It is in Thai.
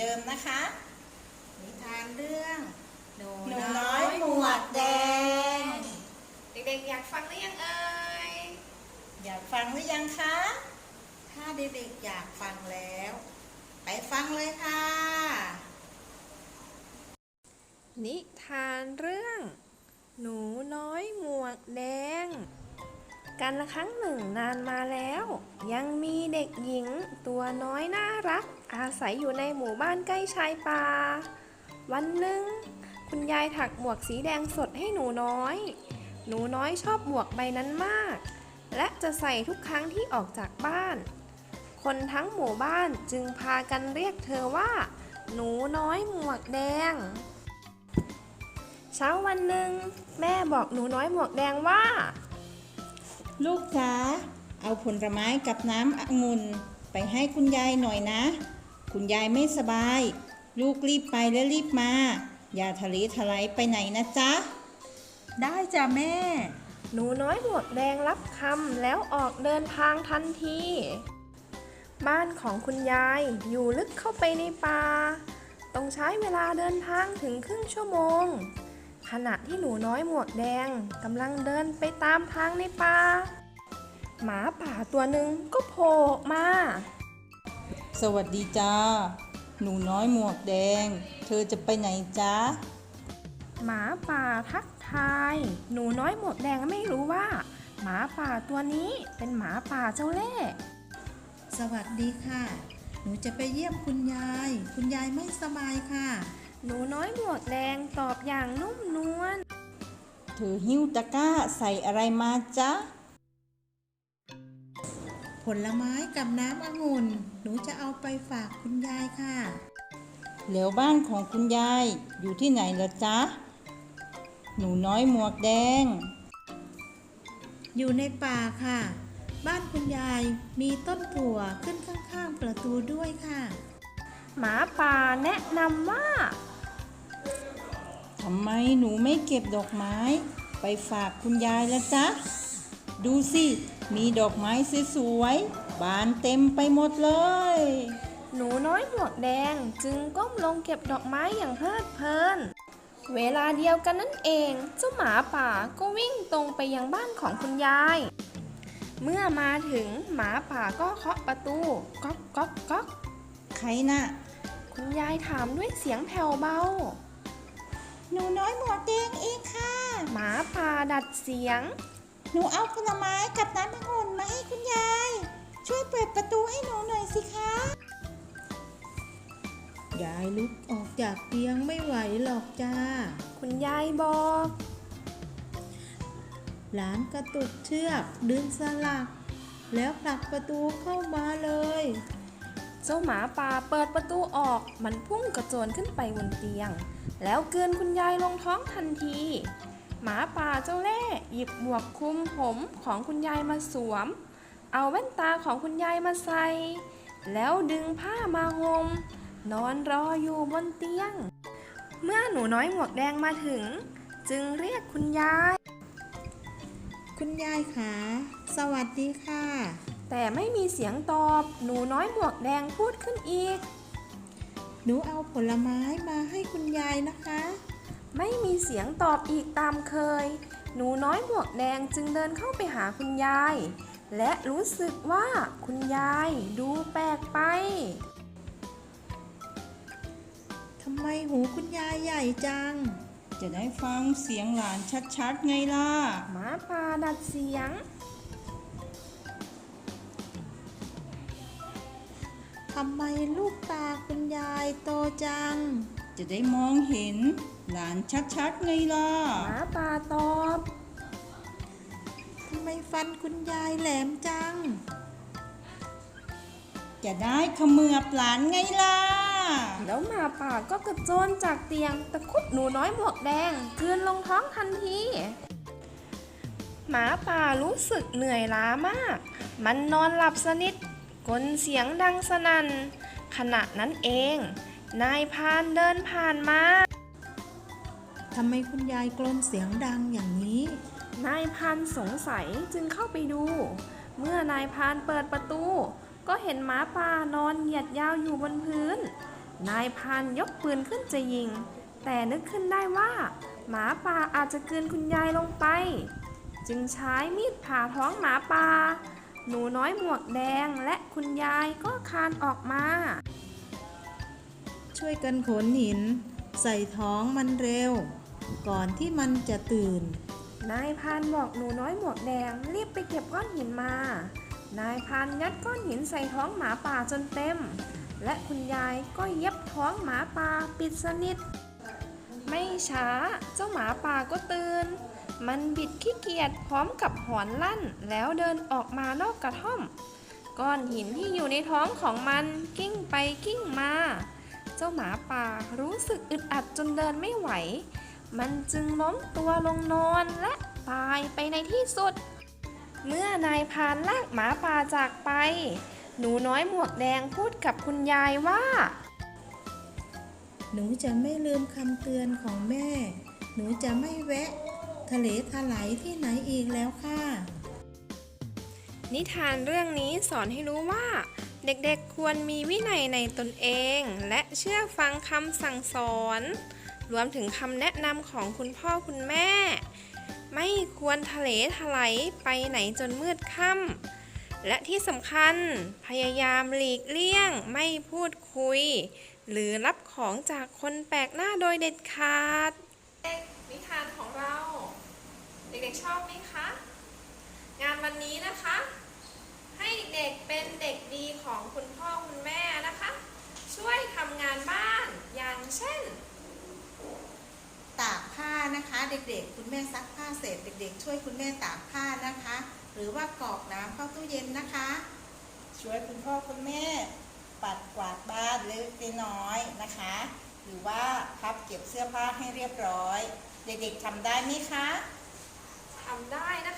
กันเหมือนเดิมนะคะ นิทานเรื่อง หนูหนูน้อยหมวกแดง เด็กๆอยากฟังหรือยังเอ่ย อยากฟังหรือยังคะ ถ้าเด็กๆอยากฟังแล้ว ไปฟังเลยค่ะ นิทานเรื่อง หนูน้อยหมวกแดง กันละครั้งหนึ่งนานมาแล้ว ยังมีเด็กหญิงตัวน้อยน่ารัก อาศัยอยู่ในหมู่บ้านใกล้ชายป่าวันหนึ่ง คุณยายถักหมวกสีแดงสดให้หนูน้อย หนูน้อยชอบหมวกใบนั้นมาก และจะใส่ทุกครั้งที่ออกจากบ้าน คนทั้งหมู่บ้านจึงพากันเรียกเธอว่า หนูน้อยหมวกแดง เช้าวันหนึ่งแม่บอกหนูน้อยหมวกแดงว่า ลูกจ๋าเอาผลไม้กับน้ำองุ่นไปให้คุณยายหน่อยนะ คุณยายไม่สบาย ลูกรีบไปและรีบมา อย่าทะเลทลายไปไหนนะจ๊ะ ได้จ้ะแม่ หนูน้อยหมวกแดงรับคำแล้วออกเดินทางทันที บ้านของคุณยายอยู่ลึกเข้าไปในป่า ต้องใช้เวลาเดินทางถึงครึ่งชั่วโมง ขณะที่หนูน้อยหมวกแดงกำลังเดินไปตามทางในป่าหมาป่าตัวหนึ่งก็โผล่ออกมา สวัสดีจ้า หนูน้อยหมวกแดง เธอจะไปไหนจ๊ะหมาป่าทักทาย หนูน้อยหมวกแดงไม่รู้ว่า หมาป่าตัวนี้เป็นหมาป่าเจ้าเล่ห์สวัสดีค่ะ หนูจะไปเยี่ยมคุณยาย คุณยายไม่สบายค่ะ หนูน้อยหมวกแดงตอบอย่างนุ่มนวล เธอหิ้วตะกร้าใส่อะไรมาจ๊ะ ผลไม้กับน้ำองุ่น หนูจะเอาไปฝากคุณยายค่ะ แล้วบ้านของคุณยายอยู่ที่ไหนล่ะจ๊ะ หนูน้อยหมวกแดง อยู่ในป่าค่ะ บ้านคุณยายมีต้นถั่วขึ้นข้างๆประตูด้วยค่ะ หมาป่าแนะนำว่าทำไมหนูไม่เก็บดอกไม้ ไปฝากคุณยายละจ๊ะ ดูสิ มีดอกไม้สวยๆ บานเต็มไปหมดเลย หนูน้อยหมวกแดงจึงก้มลงเก็บดอกไม้อย่างเพลิดเพลิน เวลาเดียวกันนั่นเอง เจ้าหมาป่าก็วิ่งตรงไปยังบ้านของคุณยาย เมื่อมาถึงหมาป่าก็เคาะประตูก๊อกก๊อกก๊อกใครน่ะ คุณยายถามด้วยเสียงแผ่วเบา ดัดเสียง หนูเอาผลไม้กับน้ำองุ่นมาให้คุณยาย ช่วยเปิดประตูให้หนูหน่อยสิคะ ยายลุกออกจากเตียงไม่ไหวหรอกจ้า คุณยายบอก หลานกระตุกเชือกดึงสลัก แล้วผลักประตูเข้ามาเลย เจ้าหมาป่าเปิดประตูออก มันพุ่งกระโจนขึ้นไปบนเตียง แล้วเกลือนคุณยายลงท้องทันที หมาป่าเจ้าเล่ห์หยิบหมวกคลุมผมของคุณยายมาสวม เอาแว่นตาของคุณยายมาใส่ แล้วดึงผ้ามาห่มนอนรออยู่บนเตียง เมื่อหนูน้อยหมวกแดงมาถึง จึงเรียกคุณยาย คุณยายขาสวัสดีค่ะ แต่ไม่มีเสียงตอบ หนูน้อยหมวกแดงพูดขึ้นอีก หนูเอาผลไม้มาให้คุณยายนะคะ ไม่มีเสียงตอบอีกตามเคย หนูน้อยหมวกแดงจึงเดินเข้าไปหาคุณยาย และรู้สึกว่าคุณยายดูแปลกไปทำไมหูคุณยายใหญ่จัง จะได้ฟังเสียงหลานชัดๆไงล่ะ หมาป่าดัดเสียง ทำไมลูกตาคุณยายโตจัง จะได้มองเห็น หลานชัดๆไงล่ะหมาป่าตอบทำไมฟันคุณยายแหลมจัง จะได้เขมือบหลานไงล่ะ แล้วหมาป่าก็กระโจนจากเตียงตะครุบหนูน้อยหมวกแดงกลืนลงท้องทันทีหมาป่ารู้สึกเหนื่อยล้ามาก มันนอนหลับสนิทกลนเสียงดังสนั่น ขณะนั้นเอง นายพรานเดินผ่านมา ทำไมคุณยายกลนเสียงดังอย่างนี้ นายพรานสงสัยจึงเข้าไปดู เมื่อนายพรานเปิดประตู ก็เห็นหมาป่านอนเหยียดยาวอยู่บนพื้น นายพรานยกปืนขึ้นจะยิง แต่นึกขึ้นได้ว่า หมาป่าอาจจะกลืนคุณยายลงไป จึงใช้มีดผ่าท้องหมาป่าหนูน้อยหมวกแดงและคุณยายก็คลานออกมา ช่วยกันขนหิน ใส่ท้องมันเร็ว ก่อนที่มันจะตื่น นายพานบอกหนูน้อยหมวกแดงรีบไปเก็บก้อนหินมา นายพานยัดก้อนหินใส่ท้องหมาป่าจนเต็ม และคุณยายก็เย็บท้องหมาป่าปิดสนิท ไม่ช้าเจ้าหมาป่าก็ตื่น มันบิดขี้เกียจพร้อมกับหอนลั่นแล้วเดินออกมานอกกระท่อม ก้อนหินที่อยู่ในท้องของมันกิ้งไปกิ้งมา เจ้าหมาป่ารู้สึกอึดอัดจนเดินไม่ไหว มันจึงล้มตัวลงนอนและตายไปในที่สุด เมื่อนายพรานลากหมาป่าจากไป หนูน้อยหมวกแดงพูดกับคุณยายว่า หนูจะไม่ลืมคำเตือนของแม่ หนูจะไม่แวะ ทะเลทลายที่ไหนอีกแล้วค่ะ นิทานเรื่องนี้สอนให้รู้ว่าเด็กๆ ควรมีวินัยในตนเอง และเชื่อฟังคำสั่งสอน รวมถึงคำแนะนำของคุณพ่อคุณแม่ ไม่ควรทะเลทลายไปไหนจนมืดค่ำและที่สำคัญพยายามหลีกเลี่ยงไม่พูดคุย หรือรับของจากคนแปลกหน้าโดยเด็ดขาดนิทานของเรา เด็กๆชอบไหมคะ งานวันนี้นะคะ ให้เด็กเป็นเด็กดีของคุณพ่อคุณแม่นะคะ ช่วยทำงานบ้านอย่างเช่น ผ้านะคะ เด็กๆ คุณแม่ซักผ้าเสร็จ เด็ก ๆ ช่วยคุณแม่ตากผ้านะคะ หรือว่ากรอกน้ำเข้าตู้เย็นนะคะ ช่วยคุณพ่อคุณแม่ ปัดกวาดบ้านเล็กน้อยนะคะ หรือว่าพับเก็บเสื้อผ้าให้เรียบร้อย เด็กๆทำได้ไหมคะ ทำได้นะคะให้เด็กๆทำนะคะ